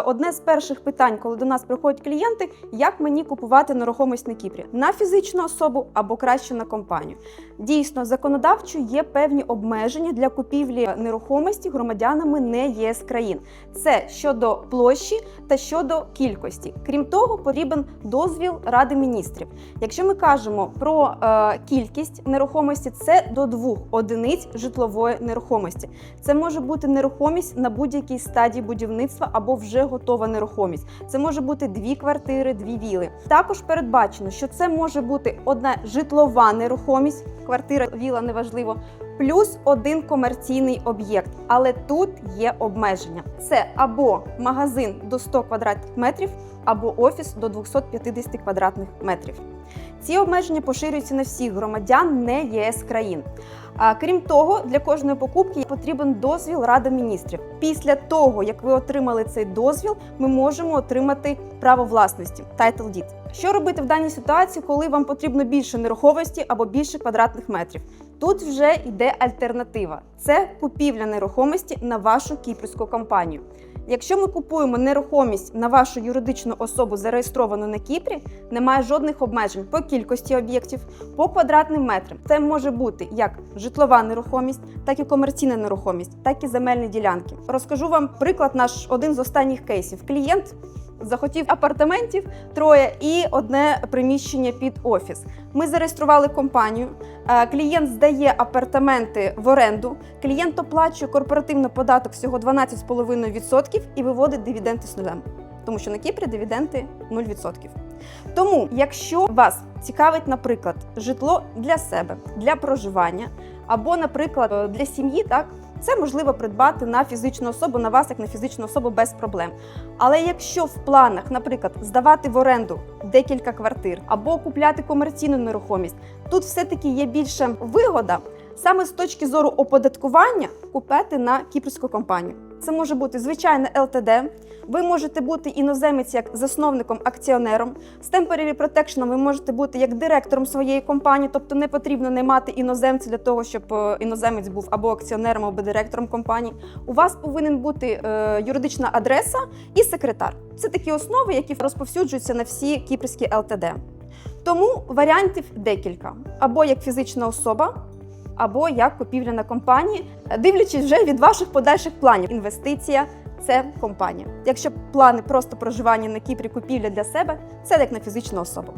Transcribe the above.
Одне з перших питань, коли до нас приходять клієнти, як мені купувати нерухомість на Кіпрі на фізичну особу або краще на компанію. Дійсно, законодавчо є певні обмеження для купівлі нерухомості громадянами не ЄС країн. Це щодо площі та щодо кількості. Крім того, потрібен дозвіл Ради міністрів. Якщо ми кажемо про е, кількість нерухомості, це до двох одиниць житлової нерухомості. Це може бути нерухомість на будь-якій стадії будівництва або вже готова нерухомість. Це може бути дві квартири, дві віли. Також передбачено, що це може бути одна житлова нерухомість, квартира, віла неважливо, плюс один комерційний об'єкт. Але тут є обмеження: це або магазин до 100 квадратних метрів, або офіс до 250 квадратних метрів. Ці обмеження поширюються на всіх громадян не ЄС країн. А крім того, для кожної покупки потрібен дозвіл Ради міністрів. Після того, як ви отримали цей дозвіл, ми можемо отримати право власності title deed. Що робити в даній ситуації, коли вам потрібно більше нерухомості або більше квадратних метрів? Тут вже йде альтернатива: це купівля нерухомості на вашу кіпрську компанію. Якщо ми купуємо нерухомість на вашу юридичну особу, зареєстровану на Кіпрі, немає жодних обмежень по кількості об'єктів, по квадратним метрам. Це може бути як житлова нерухомість, так і комерційна нерухомість, так і земельні ділянки. Розкажу вам приклад, наш один з останніх кейсів. Клієнт захотів апартаментів троє і одне приміщення під офіс. Ми зареєстрували компанію. е, Клієнт здає апартаменти в оренду. Клієнт оплачує корпоративний податок всього 12,5% і виводить дивіденди з нулем. Тому що на Кіпрі дивіденди 0%. Тому, якщо вас цікавить, наприклад, житло для себе, для проживання, або, наприклад, для сім'ї, так це можливо придбати на фізичну особу, на вас як на фізичну особу без проблем. Але якщо в планах, наприклад, здавати в оренду декілька квартир або купляти комерційну нерухомість, тут все-таки є більше вигода саме з точки зору оподаткування купити на кіпрську компанію. Це може бути звичайне ЛТД. Ви можете бути іноземець як засновником, акціонером. З Temporary Protection ви можете бути як директором своєї компанії, тобто не потрібно наймати іноземця для того, щоб е, іноземець був або акціонером, або директором компанії. У вас повинен бути е, юридична адреса і секретар. Це такі основи, які розповсюджуються на всі кіпрські ЛТД. Тому варіантів декілька: або як фізична особа, або як купівля на компанії, дивлячись вже від ваших подальших планів. Інвестиція це компанія. Якщо плани просто проживання на Кіпрі, купівля для себе, це як на фізичну особу.